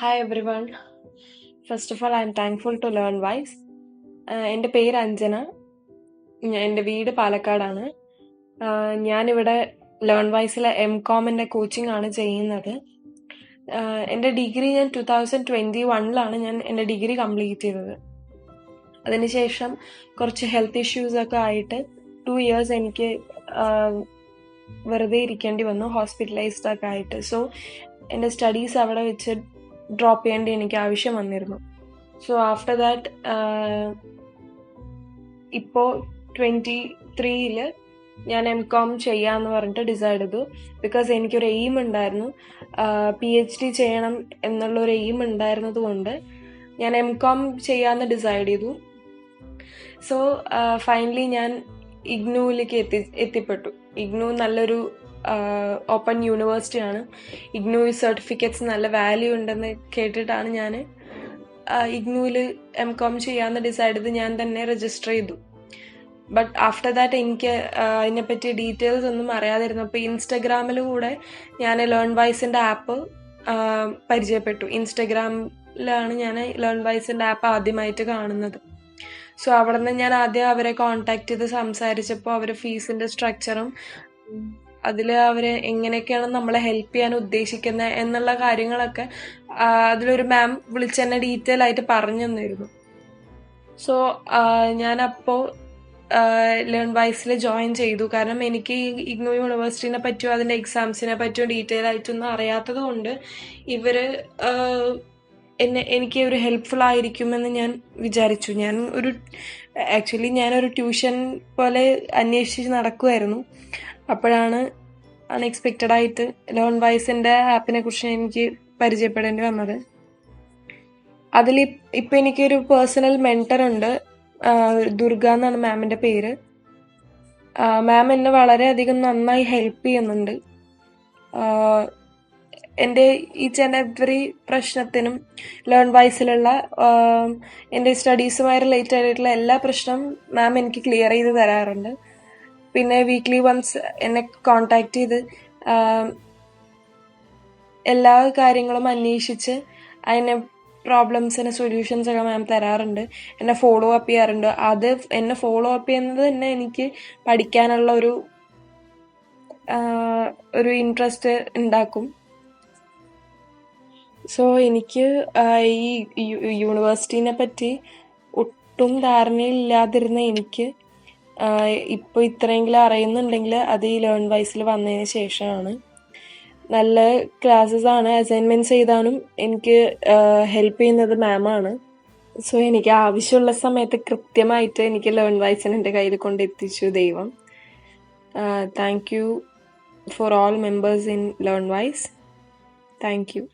Hi every one first of all I'm thankful to Learn Wise എന്റെ പേര് അഞ്ജന. എന്റെ വീട് പാലക്കാടാണ്. ഞാനിവിടെ ലേൺ വൈസിലെ എം കോമിന്റെ കോച്ചിങ് ആണ് ചെയ്യുന്നത്. എന്റെ ഡിഗ്രി ഞാൻ ടു തൗസൻഡ് ട്വന്റി വണ്ണിലാണ് ഞാൻ എന്റെ ഡിഗ്രി കംപ്ലീറ്റ് ചെയ്തത്. അതിനുശേഷം കുറച്ച് ഹെൽത്ത് ഇഷ്യൂസൊക്കെ ആയിട്ട് ടു ഇയേഴ്സ് എനിക്ക് വെറുതെ ഇരിക്കേണ്ടി വന്നു ഹോസ്പിറ്റലൈസ്ഡ് ഒക്കെ ആയിട്ട്. സോ എന്റെ സ്റ്റഡീസ് അവിടെ വെച്ച് ഡ്രോപ്പ് ചെയ്യേണ്ടി എനിക്ക് ആവശ്യം വന്നിരുന്നു. സോ ആഫ്റ്റർ ദാറ്റ് ഇപ്പോൾ ട്വന്റി ത്രീയിൽ ഞാൻ എം കോം ചെയ്യാമെന്ന് പറഞ്ഞിട്ട് ഡിസൈഡ് ചെയ്തു. ബിക്കോസ് എനിക്കൊരു എയിം ഉണ്ടായിരുന്നു. പി എച്ച് ഡി ചെയ്യണം എന്നുള്ളൊരു എയിം ഉണ്ടായിരുന്നത് കൊണ്ട് ഞാൻ എം കോം ചെയ്യാമെന്ന് ഡിസൈഡ് ചെയ്തു. സോ ഫൈനലി ഞാൻ ഇഗ്നുവിലേക്ക് എത്തി എത്തിപ്പെട്ടു. ഇഗ്നു നല്ലൊരു ഓപ്പൺ യൂണിവേഴ്സിറ്റിയാണ് ഇഗ്നു സർട്ടിഫിക്കറ്റ്സ് നല്ല വാല്യൂ ഉണ്ടെന്ന് കേട്ടിട്ടാണ് ഞാൻ ഇഗ്നുവിൽ എം കോം ചെയ്യാമെന്ന് ഡിസൈഡ് ചെയ്ത് ഞാൻ തന്നെ രജിസ്റ്റർ ചെയ്തു. ബട്ട് ആഫ്റ്റർ ദാറ്റ് എനിക്ക് അതിനെപ്പറ്റി ഡീറ്റെയിൽസ് ഒന്നും അറിയാതിരുന്നപ്പോൾ ഇൻസ്റ്റഗ്രാമിൽ കൂടെ ഞാൻ ലേൺ വൈസിന്റെ ആപ്പ് പരിചയപ്പെട്ടു. ഇൻസ്റ്റഗ്രാമിലാണ് ഞാൻ ലേൺ വൈസിന്റെ ആപ്പ് ആദ്യമായിട്ട് കാണുന്നത്. സോ അവിടെ നിന്ന് ഞാൻ ആദ്യം അവരെ കോണ്ടാക്ട് ചെയ്ത് സംസാരിച്ചപ്പോൾ അവർ ഫീസിന്റെ സ്ട്രക്ചറും അതിൽ അവർ എങ്ങനെയൊക്കെയാണ് നമ്മളെ ഹെൽപ്പ് ചെയ്യാൻ ഉദ്ദേശിക്കുന്നത് എന്നുള്ള കാര്യങ്ങളൊക്കെ അതിലൊരു മാം വിളിച്ച് തന്നെ ഡീറ്റെയിൽ ആയിട്ട് പറഞ്ഞു തന്നിരുന്നു. സോ ഞാനപ്പോൾ ലേൺ വൈസിൽ ജോയിൻ ചെയ്തു. കാരണം എനിക്ക് ഇഗ്നോ യൂണിവേഴ്സിറ്റിനെ പറ്റിയോ അതിന്റെ എക്സാംസിനെ പറ്റിയോ ഡീറ്റെയിൽ ആയിട്ടൊന്നും അറിയാത്തത് കൊണ്ട് ഇവർ എന്നെ എനിക്ക് ഒരു ഹെൽപ്ഫുൾ ആയിരിക്കുമെന്ന് ഞാൻ വിചാരിച്ചു. ഞാൻ ഒരു ആക്ച്വലി ഞാനൊരു ട്യൂഷൻ പോലെ അന്വേഷിച്ച് നടക്കുമായിരുന്നു അപ്പോഴാണ് അൺഎക്സ്പെക്റ്റഡ് ആയിട്ട് ലോൺ വൈസിന്റെ ആപ്പിനെ കുറിച്ച് എനിക്ക് പരിചയപ്പെടേണ്ടി വന്നത്. അതിൽ ഇപ്പം എനിക്കൊരു പേഴ്സണൽ മെന്റർ ഉണ്ട്. ദുർഗ എന്നാണ് മാമിന്റെ പേര്. മാം എന്നെ വളരെയധികം നന്നായി ഹെൽപ്പ് ചെയ്യുന്നുണ്ട്. എന്റെ ഈ എവറി പ്രശ്നത്തിനും ലേൺ വൈസിലുള്ള എന്റെ സ്റ്റഡീസുമായി റിലേറ്റഡ് ആയിട്ടുള്ള എല്ലാ പ്രശ്നവും മാം എനിക്ക് ക്ലിയർ ചെയ്ത് തരാറുണ്ട്. പിന്നെ വീക്ക്ലി വൺസ് എന്നെ കോണ്ടാക്ട് ചെയ്ത് എല്ലാ കാര്യങ്ങളും അന്വേഷിച്ച് അതിന് പ്രോബ്ലംസിന് സൊല്യൂഷൻസ് ഒക്കെ മാം തരാറുണ്ട്. എന്നെ ഫോളോ അപ്പ് ചെയ്യാറുണ്ട്. അത് എന്നെ ഫോളോ അപ്പ് ചെയ്യുന്നത് തന്നെ എനിക്ക് പഠിക്കാനുള്ള ഒരു ഒരു ഇൻട്രസ്റ്റ് ഉണ്ടാക്കും. സോ എനിക്ക് ഈ യൂണിവേഴ്സിറ്റിനെ പറ്റി ഒട്ടും ധാരണയില്ലാതിരുന്ന എനിക്ക് ഇപ്പോൾ ഇത്രയെങ്കിലും അറിയുന്നുണ്ടെങ്കിൽ അത് ഈ ലേൺ വൈസിൽ വന്നതിന് ശേഷമാണ്. നല്ല ക്ലാസ്സസ് ആണ് അസൈൻമെന്റ്സ് ചെയ്താനും എനിക്ക് ഹെൽപ്പ് ചെയ്യുന്നത് മാമാണ് സോ എനിക്ക് ആവശ്യമുള്ള സമയത്ത് കൃത്യമായിട്ട് എനിക്ക് ലേൺ വൈസിന് എന്റെ കയ്യിൽ കൊണ്ട് എത്തിച്ചു ദൈവം. Thank you for all members in Learn Wise. Thank you